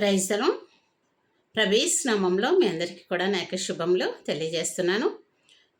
ప్రైజ్లో ప్రవేశ్ నామంలో మీ అందరికీ కూడా నా యొక్క శుభంలో తెలియజేస్తున్నాను.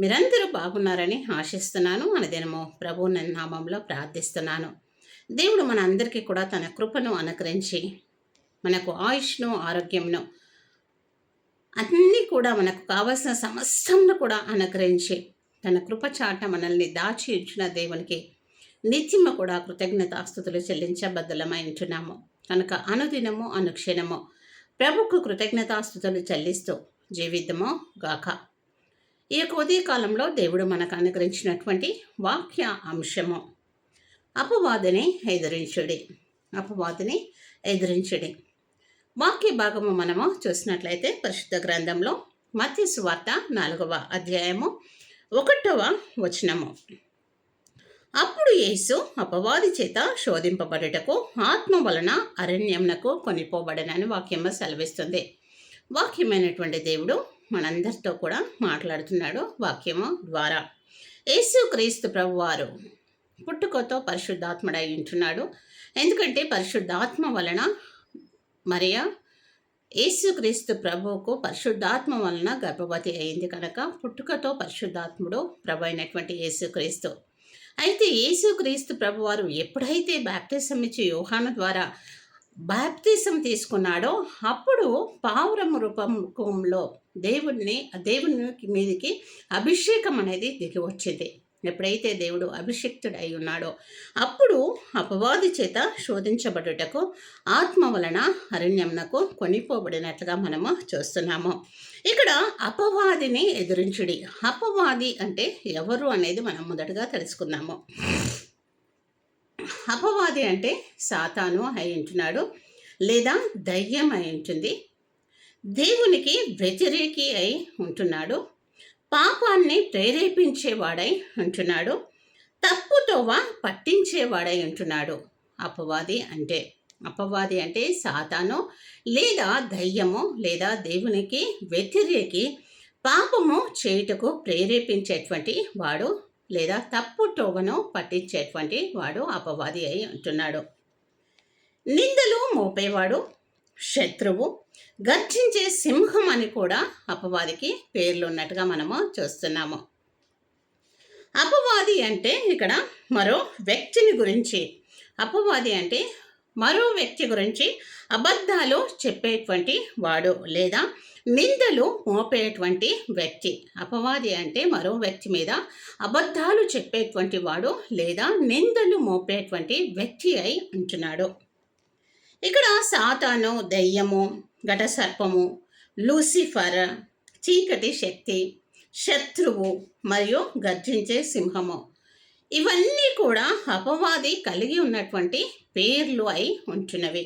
మీరందరూ బాగున్నారని ఆశిస్తున్నాను. అనదినము ప్రభు నామంలో ప్రార్థిస్తున్నాను. దేవుడు మన అందరికీ కూడా తన కృపను అనుకరించి మనకు ఆయుష్ను ఆరోగ్యంను అన్నీ కూడా మనకు కావలసిన సమస్తంను కూడా అనుకరించి తన కృపచాట మనల్ని దాచి ఇచ్చిన దేవునికి నిత్యము కూడా కృతజ్ఞతాస్తుతులు చెల్లించబద్దలమై ఉంటున్నాము. కనుక అనుదినము అనుక్షణము ప్రభుకు కృతజ్ఞతాస్థుతులు చెల్లిస్తూ జీవితము గాక. ఈ యొక్క ఉదయకాలంలో దేవుడు మనకు అనుగ్రహించినటువంటి వాక్య అంశము. అపవాదిని ఎదిరించుడి. అపవాదిని ఎదిరించుడి. వాక్య భాగము మనము చూసినట్లయితే పరిశుద్ధ గ్రంథంలో మత్స్సు వార్త నాలుగవ అధ్యాయము ఒకటవ వచనము. అప్పుడు యేసు అపవాది చేత శోధింపబడుటకు ఆత్మ వలన అరణ్యమునకు కొనిపోబడనని వాక్యము సెలవిస్తుంది. వాక్యమైనటువంటి దేవుడు మనందరితో కూడా మాట్లాడుతున్నాడు వాక్యము ద్వారా. యేసు క్రీస్తు ప్రభువారు పుట్టుకతో పరిశుద్ధాత్మడై ఉంటున్నాడు. ఎందుకంటే పరిశుద్ధాత్మ వలన మరియా యేసుక్రీస్తు ప్రభువుకు పరిశుద్ధాత్మ వలన గర్భవతి అయింది కనుక పుట్టుకతో పరిశుద్ధాత్ముడు ప్రభు అయినటువంటి యేసుక్రీస్తు అయితే యేసుక్రీస్తు ప్రభువారు ఎప్పుడైతే బ్యాప్తిసం ఇచ్చి యోహాను ద్వారా బాప్తిజం తీసుకున్నాడో అప్పుడు పావురం రూపంలో దేవుడిని దేవుని మీదకి అభిషేకం అనేది దిగి వచ్చింది ఎప్పుడైతే దేవుడు అభిషిక్తుడై ఉన్నాడో అప్పుడు అపవాది చేత శోధించబడుటకు ఆత్మ వలన అరణ్యంనకు కొనిపోబడినట్లుగా మనము చూస్తున్నాము. ఇక్కడ అపవాదిని ఎదురించుడి. అపవాది అంటే ఎవరు అనేది మనం మొదటగా తెలుసుకుందాము. అపవాది అంటే సాతాను అయి ఉంటున్నాడు లేదా దయ్యం అయి ఉంటుంది దేవునికి వ్యతిరేకి అయి ఉంటున్నాడు పాపాన్ని ప్రేరేపించేవాడై ఉంటున్నాడు. తప్పుతోవ పట్టించేవాడై ఉంటున్నాడు. అపవాది అంటే అపవాది అంటే సాతాను లేదా దయ్యము లేదా దేవునికి వ్యతిరేకి పాపము చేయుటకు ప్రేరేపించేటువంటి వాడు లేదా తప్పు టోవను పట్టించేటువంటి వాడు అపవాది అయి ఉంటున్నాడు. నిందలు మోపేవాడు శత్రువు. గర్జించే సింహం అని కూడా అపవాదికి పేర్లు ఉన్నట్టుగా మనము చూస్తున్నాము. అపవాది అంటే ఇక్కడ మరో వ్యక్తిని గురించి. అపవాది అంటే మరో వ్యక్తి గురించి అబద్ధాలు చెప్పేటువంటి వాడు లేదా నిందలు మోపేటువంటి వ్యక్తి. అపవాది అంటే మరో వ్యక్తి మీద అబద్ధాలు చెప్పేటువంటి వాడు లేదా నిందలు మోపేటువంటి వ్యక్తి అయి ఉంటున్నాడు. ఇక్కడ సాతాను దయ్యము ఘటసర్పము లూసిఫర్ చీకటి శక్తి శత్రువు మరియు గర్జించే సింహము. ఇవన్నీ కూడా అపవాది కలిగి ఉన్నటువంటి పేర్లు అయి ఉంటున్నవి.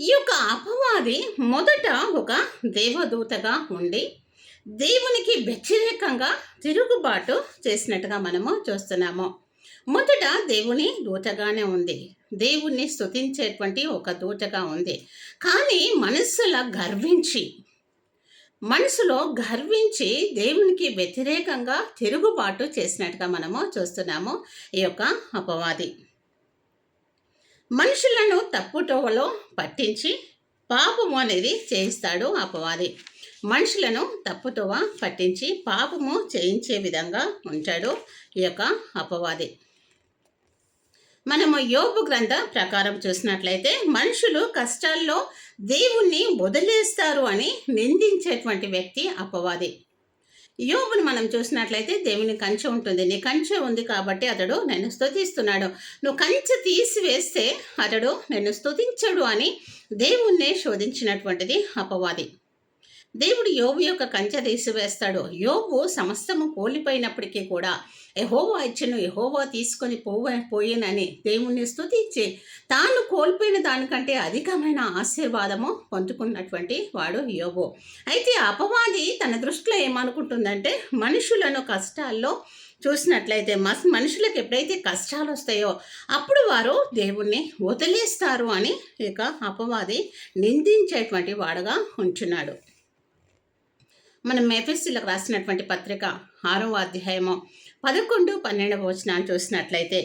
ఈ యొక్క అపవాది మొదట ఒక దేవదూతగా ఉండి దేవునికి వ్యతిరేకంగా తిరుగుబాటు చేసినట్టుగా మనము చూస్తున్నాము. మొదట దేవుని దూతగానే ఉంది. దేవుణ్ణి స్తుతించేటువంటి ఒక దూతగా ఉంది. కానీ మనస్సుల గర్వించి మనసులో గర్వించి దేవునికి వ్యతిరేకంగా తిరుగుబాటు చేసినట్టుగా మనము చూస్తున్నాము ఈ యొక్క అపవాది. మనుషులను తప్పుటోవలో పట్టించి పాపము అనేది చేయిస్తాడు అపవాది. మనుషులను తప్పుతోవ పట్టించి పాపము చేయించే విధంగా ఉంటాడు ఈ యొక్క అపవాది. మనము యోగు గ్రంథ ప్రకారం చూసినట్లయితే మనుషులు కష్టాల్లో దేవుణ్ణి వదిలేస్తారు అని నిందించేటువంటి వ్యక్తి అపవాది. యోగును మనం చూసినట్లయితే దేవుని కంచె ఉంటుంది. నీ కంచె ఉంది కాబట్టి అతడు నన్ను స్తుతిస్తున్నాడు. నువ్వు కంచె తీసివేస్తే అతడు నన్ను స్తుతించడు అని దేవుణ్ణే శోధించినటువంటిది అపవాది. దేవుడు యోబు యొక్క కంచె తీసివేస్తాడు యోబు సమస్తము కోల్పోయినప్పటికీ కూడా ఎహోవా ఇచ్చను ఎహోవా తీసుకొని పోవ పోయినని దేవుణ్ణి స్థుతించి తాను కోల్పోయిన దానికంటే అధికమైన ఆశీర్వాదము పొందుకున్నటువంటి వాడు యోగు అయితే అపవాది తన దృష్టిలో ఏమనుకుంటుందంటే మనుషులను కష్టాల్లో చూసినట్లయితే మస్ మనుషులకు ఎప్పుడైతే కష్టాలు వస్తాయో అప్పుడు వారు దేవుణ్ణి వదిలేస్తారు అని ఇక అపవాది నిందించేటువంటి వాడుగా ఉంచున్నాడు. మనం మెఫెస్సీలకు రాసినటువంటి పత్రిక ఆరవ అధ్యాయము పదకొండు పన్నెండవ వచనాలు చూసినట్లయితే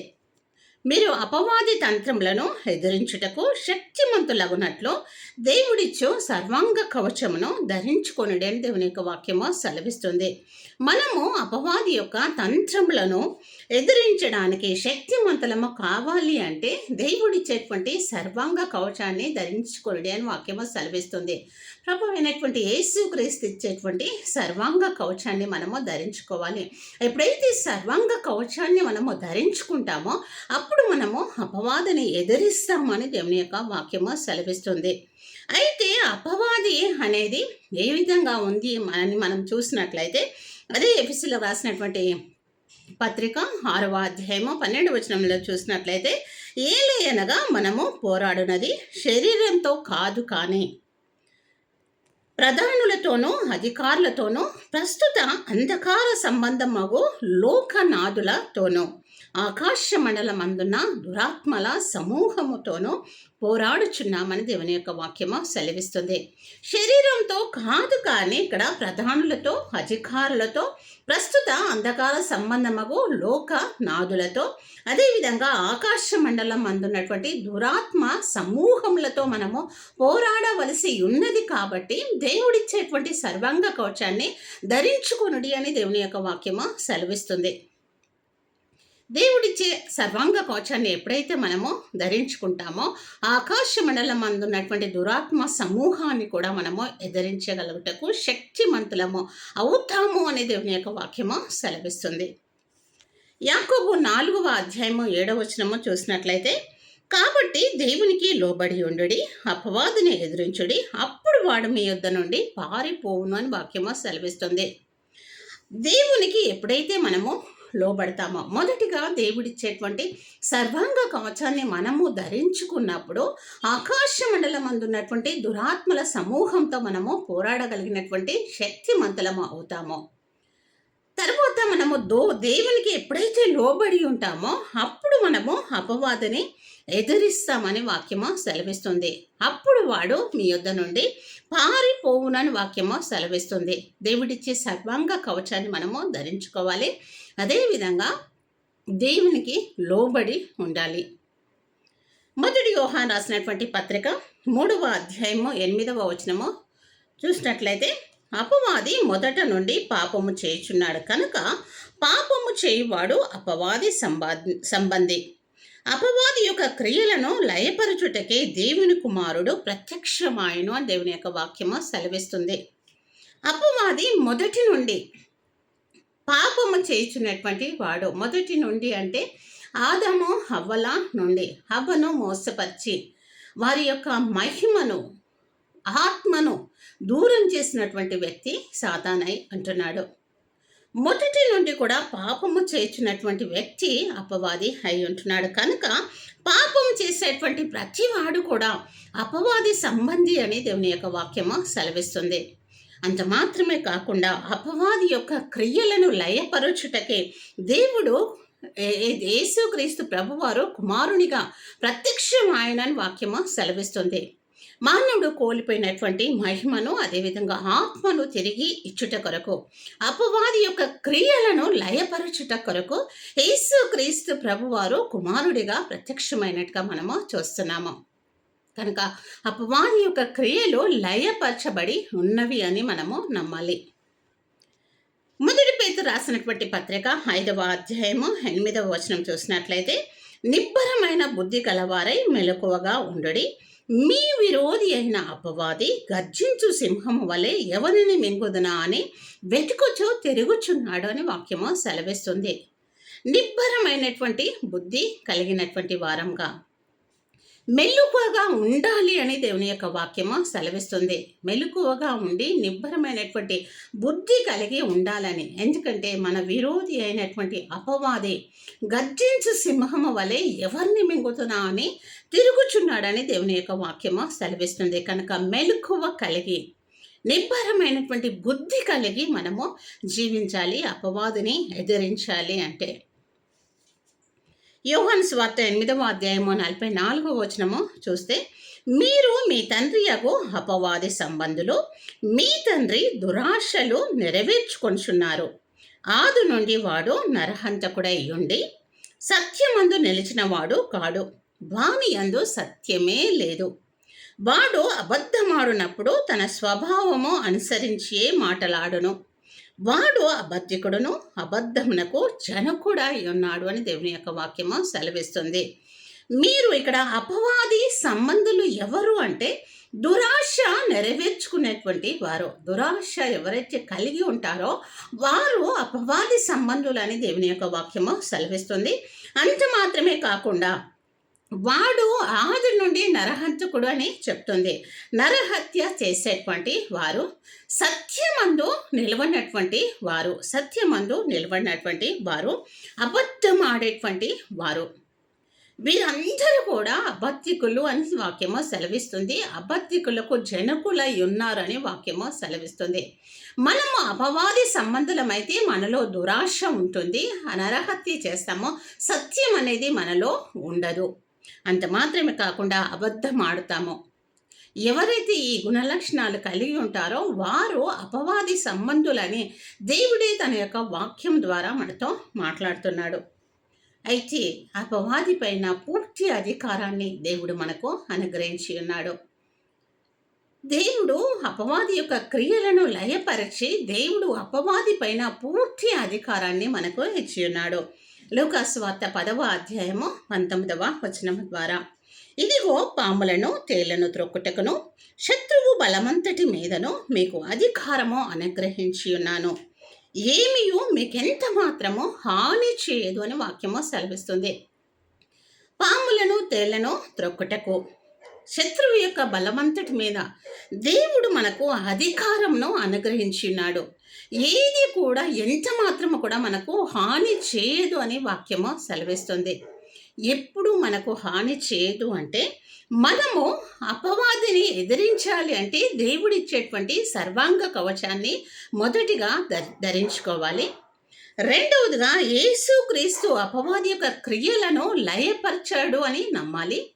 మీరు అపవాది తంత్రములను ఎదిరించుటకు శక్తిమంతులగునట్లు దేవుడిచ్చు సర్వాంగ కవచమును ధరించుకొనుడి దేవుని యొక్క వాక్యము సెలవిస్తుంది. మనము అపవాది యొక్క తంత్రములను ఎదిరించడానికి శక్తిమంతులము కావాలి అంటే దేవుడిచ్చేటువంటి సర్వాంగ కవచాన్ని ధరించుకొనుడి అని వాక్యము సెలవిస్తుంది. ప్రభు అయినటువంటి యేసుక్రీస్తు ఇచ్చేటువంటి సర్వాంగ కవచాన్ని మనము ధరించుకోవాలి. ఎప్పుడైతే సర్వాంగ కవచాన్ని మనము ధరించుకుంటామో అప్పుడు మనము అపవాదిని ఎదిరిస్తామని దేవుని యొక్క వాక్యము సెలవిస్తుంది. అయితే అపవాది అనేది ఏ విధంగా ఉంది అని మనం చూసినట్లయితే అదే ఎపిసిలో రాసినటువంటి పత్రిక ఆరవ అధ్యాయము పన్నెండు వచనంలో చూసినట్లయితే ఏలే అనగా మనము పోరాడునది శరీరంతో కాదు కానీ ప్రధానులతోనూ అధికారులతోనూ ప్రస్తుత అంధకార సంబంధమగు లోకనాథులతోనూ. ఆకాశ మండలమందున్న దురాత్మల సమూహముతోనూ పోరాడుచున్నామని దేవుని యొక్క వాక్యము సెలవిస్తుంది. శరీరంతో కాదు కానీ ఇక్కడ ప్రధానులతో అధికారులతో ప్రస్తుత అంధకార సంబంధమగు లోక నాదులతో అదేవిధంగా ఆకాశ మండలం అందున్నటువంటి దురాత్మ సమూహములతో మనము పోరాడవలసి ఉన్నది కాబట్టి దేవుడిచ్చేటువంటి సర్వాంగ కవచాన్ని ధరించుకొనుడి అని దేవుని యొక్క వాక్యము సెలవిస్తుంది. దేవుడిచ్చే సర్వాంగ కవచాన్ని ఎప్పుడైతే మనము ధరించుకుంటామో ఆకాశ మండలం అందున్నటువంటి దురాత్మ సమూహాన్ని కూడా మనము ఎదిరించగలుగుటకు శక్తిమంతులము అవుతాము అనే దేవుని యొక్క వాక్యము సెలవిస్తుంది. యాకోబు నాలుగవ అధ్యాయము ఏడవ వచనము చూసినట్లయితే కాబట్టి దేవునికి లోబడి ఉండుడి అపవాదిని ఎదిరించుడి అప్పుడు వాడు మీ యుద్ధ నుండి పారిపోవును అని వాక్యము సెలవిస్తుంది. దేవునికి ఎప్పుడైతే మనము లోబడతామో. మొదటిగా దేవుడిచ్చేటువంటి సర్వాంగ కవచాన్ని మనము ధరించుకున్నప్పుడు ఆకాశ మండలం అందున్నటువంటి దురాత్మల సమూహంతో మనము పోరాడగలిగినటువంటి శక్తిమంతులము అవుతాము. తర్వాత మనము దో దేవునికి ఎప్పుడైతే లోబడి ఉంటామో అప్పుడు మనము అపవాదని ఎదురిస్తామని వాక్యము సెలవిస్తుంది. అప్పుడు వాడు మీ యొద్ద నుండి పారిపోవునని వాక్యము సెలవిస్తుంది. దేవుడిచ్చే సర్వాంగ కవచాన్ని మనము ధరించుకోవాలి. అదేవిధంగా దేవునికి లోబడి ఉండాలి. మొదటి యోహాన్ రాసినటువంటి పత్రిక మూడవ అధ్యాయము ఎనిమిదవ వచనము చూసినట్లయితే అపవాది మొదట నుండి పాపము చేయుచున్నాడు కనుక పాపము చేయువాడు అపవాది సంబాధి సంబంధి. అపవాది యొక్క క్రియలను లయపరచుటకే దేవుని కుమారుడు ప్రత్యక్షమాయను అని దేవుని యొక్క వాక్యము సెలవిస్తుంది. అపవాది మొదటి నుండి పాపము చేయుచున్నటువంటి వాడు మొదటి నుండి అంటే ఆదము హవ్వల నుండి హవ్వను మోసపరిచి వారి యొక్క మహిమను ఆత్మను దూరం చేసినటువంటి వ్యక్తి సాతానై అంటున్నాడు. మొదటి నుండి కూడా పాపము చేర్చినటువంటి వ్యక్తి అపవాది అయి ఉంటున్నాడు. కనుక పాపం చేసేటువంటి ప్రతివాడు కూడా అపవాది సంబంధి అని దేవుని యొక్క వాక్యము సెలవిస్తుంది. అంత మాత్రమే కాకుండా అపవాది యొక్క క్రియలను లయపరచుటకే దేవుడు యేసుక్రీస్తు ప్రభువారు కుమారునిగా ప్రత్యక్షం ఆయనని వాక్యము సెలవిస్తుంది. మానవుడు కోల్పోయినటువంటి మహిమను అదేవిధంగా ఆత్మను తిరిగి ఇచ్చుట కొరకు అపవాది యొక్క క్రియలను లయపరచుట కొరకు యేసు క్రీస్తు ప్రభువారు కుమారుడిగా ప్రత్యక్షమైనట్టుగా మనము చూస్తున్నాము. కనుక అపవాది యొక్క క్రియలు లయపరచబడి ఉన్నవి అని మనము నమ్మాలి. మొదటి పేరు రాసినటువంటి పత్రిక ఐదవ అధ్యాయము ఎనిమిదవ వచనం చూసినట్లయితే నిబ్బరమైన బుద్ధి కలవారై మెలకువగా ఉండడి. మీ విరోధి అయిన అపవాది గర్జించు సింహము వలె ఎవరిని మింగుదునా అని వెతుకుచో తిరుగుచున్నాడు అని వాక్యము సెలవిస్తుంది. నిబ్బరమైనటువంటి బుద్ధి కలిగినటువంటి వారంగా మెలుకువగా ఉండాలి అని దేవుని యొక్క వాక్యము సెలవిస్తుంది. మెలుకువగా ఉండి నిబ్బరమైనటువంటి బుద్ధి కలిగి ఉండాలని. ఎందుకంటే మన విరోధి అయినటువంటి అపవాది గర్జించు సింహము వలె ఎవరిని మింగుతున్నా అని తిరుగుచున్నాడని దేవుని యొక్క వాక్యము సెలవిస్తుంది. కనుక మెలుకువ కలిగి నిబ్బరమైనటువంటి బుద్ధి కలిగి మనము జీవించాలి అపవాదిని ఎదిరించాలి అంటే యోహన్ స్వార్త ఎనిమిదవ అధ్యాయము నలభై నాలుగవ వచనము చూస్తే మీరు మీ తండ్రి యగు అపవాది సంబంధులు మీ తండ్రి దురాశలు నెరవేర్చుకొంచున్నారు ఆదు నుండి వాడు నరహంతకుడై ఉండి సత్యమందు నిలిచినవాడు కాడు. వాని అందు సత్యమే లేదు. వాడు అబద్ధమాడునప్పుడు తన స్వభావము అనుసరించే మాటలాడును. వాడు అబద్ధికుడును అబద్ధమునకు జనకుడా ఉన్నాడు అని దేవుని యొక్క వాక్యము సెలవిస్తుంది. మీరు ఇక్కడ అపవాది సంబంధులు ఎవరు అంటే దురాశ నెరవేర్చుకునేటువంటి వారు. దురాశ ఎవరైతే కలిగి ఉంటారో వారు అపవాది సంబంధులని దేవుని యొక్క వాక్యము సెలవిస్తుంది. అంత మాత్రమే కాకుండా వాడు ఆది నుండి నరహంతకుడు అని చెప్తుంది. నరహత్య చేసేటువంటి వారు సత్యమందు నిలవనటువంటి వారు సత్యమందు నిలవనటువంటి వారు అబద్ధం ఆడేటువంటి వారు. వీరందరూ కూడా అబద్ధికులు అని వాక్యము సెలవిస్తుంది. అబద్ధికులకు జనకులై ఉన్నారని వాక్యము సెలవిస్తుంది. మనము అపవాది సంబంధులమైతే మనలో దురాశ ఉంటుంది. అనర్హత్య చేస్తామో. సత్యం అనేది మనలో ఉండదు. అంత మాత్రమే కాకుండా అబద్ధం ఆడుతాము. ఎవరైతే ఈ గుణలక్షణాలు కలిగి ఉంటారో వారు అపవాది సంబంధులని దేవుడే తన యొక్క వాక్యం ద్వారా మనతో మాట్లాడుతున్నాడు. అయితే అపవాది పైన పూర్తి అధికారాన్ని దేవుడు మనకు అనుగ్రహించి ఉన్నాడు. దేవుడు అపవాది యొక్క క్రియలను లయపరిచి దేవుడు అపవాది పైన పూర్తి అధికారాన్ని మనకు ఇచ్చి ఉన్నాడు. లోకాస్వార్త పదవ అధ్యాయము పంతొమ్మిదవ వచనం ద్వారా. ఇదిగో పాములను తేళ్ళను త్రొక్కుటకును శత్రువు బలమంతటి మీదను మీకు అధికారము అనుగ్రహించి ఉన్నాను. ఏమియు మీకెంత మాత్రము హాని చేయదు అని వాక్యము సెలవిస్తుంది. పాములను తేళ్ళను త్రొక్కుటకు శత్రువు యొక్క బలమంతటి మీద దేవుడు మనకు అధికారంను అనుగ్రహించున్నాడు ఏది కూడా ఎంత మాత్రము కూడా మనకు హాని చేయదు అని వాక్యము సెలవిస్తుంది. ఎప్పుడు మనకు హాని చేయదు అంటే మనము అపవాదిని ఎదిరించాలి అంటే దేవుడిచ్చేటువంటి సర్వాంగ కవచాన్ని మొదటిగా ధరించుకోవాలి. రెండవదిగా యేసుక్రీస్తు అపవాది యొక్క క్రియలను లయపరచాడు అని నమ్మాలి.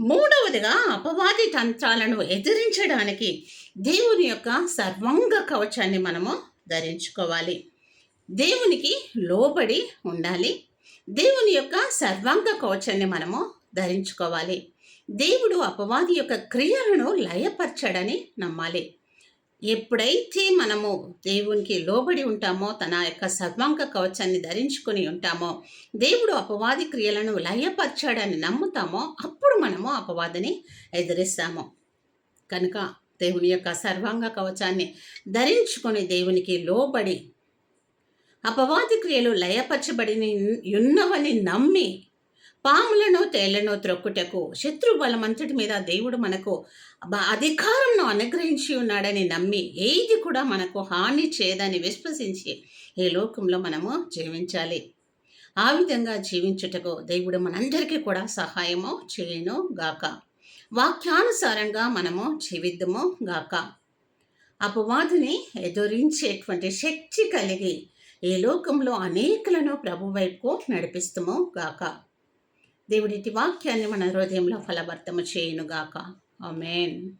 మూడవదిగా అపవాది తంత్రాలను ఎదిరించడానికి దేవుని యొక్క సర్వంగ కవచాన్ని మనము ధరించుకోవాలి. దేవునికి లోబడి ఉండాలి. దేవుని యొక్క సర్వాంగ కవచాన్ని మనము ధరించుకోవాలి. దేవుడు అపవాది యొక్క క్రియలను లయపరచడని నమ్మాలి. ఎప్పుడైతే మనము దేవునికి లోబడి ఉంటామో తన యొక్క సర్వాంగ కవచాన్ని ధరించుకొని ఉంటామో దేవుడు అపవాది క్రియలను లయపరచాడని నమ్ముతామో అప్పుడు మనము అపవాదిని ఎదిరిస్తాము. కనుక దేవుని యొక్క సర్వాంగ కవచాన్ని ధరించుకొని దేవునికి లోబడి అపవాది క్రియలు లయపరచబడిని ఉన్నవని నమ్మి పాములను తేళ్ళను త్రొక్కుటకు శత్రు బలమంతటి మీద దేవుడు మనకు అధికారంను అనుగ్రహించి ఉన్నాడని నమ్మి ఏది కూడా మనకు హాని చేయదని విశ్వసించి ఈ లోకంలో మనము జీవించాలి. ఆ విధంగా జీవించుటకు దేవుడు మనందరికీ కూడా సహాయము చేయను గాక వాక్యానుసారంగా మనము జీవిద్దుము గాక. అపవాదిని ఎదురించేటువంటి శక్తి కలిగి ఈ లోకంలో అనేకులను ప్రభు వైపుకు నడిపిస్తాము గాక. దేవుడి వాక్యాన్ని మన హృదయంలో ఫలవర్తము చేయునుగాక ఆమెన్.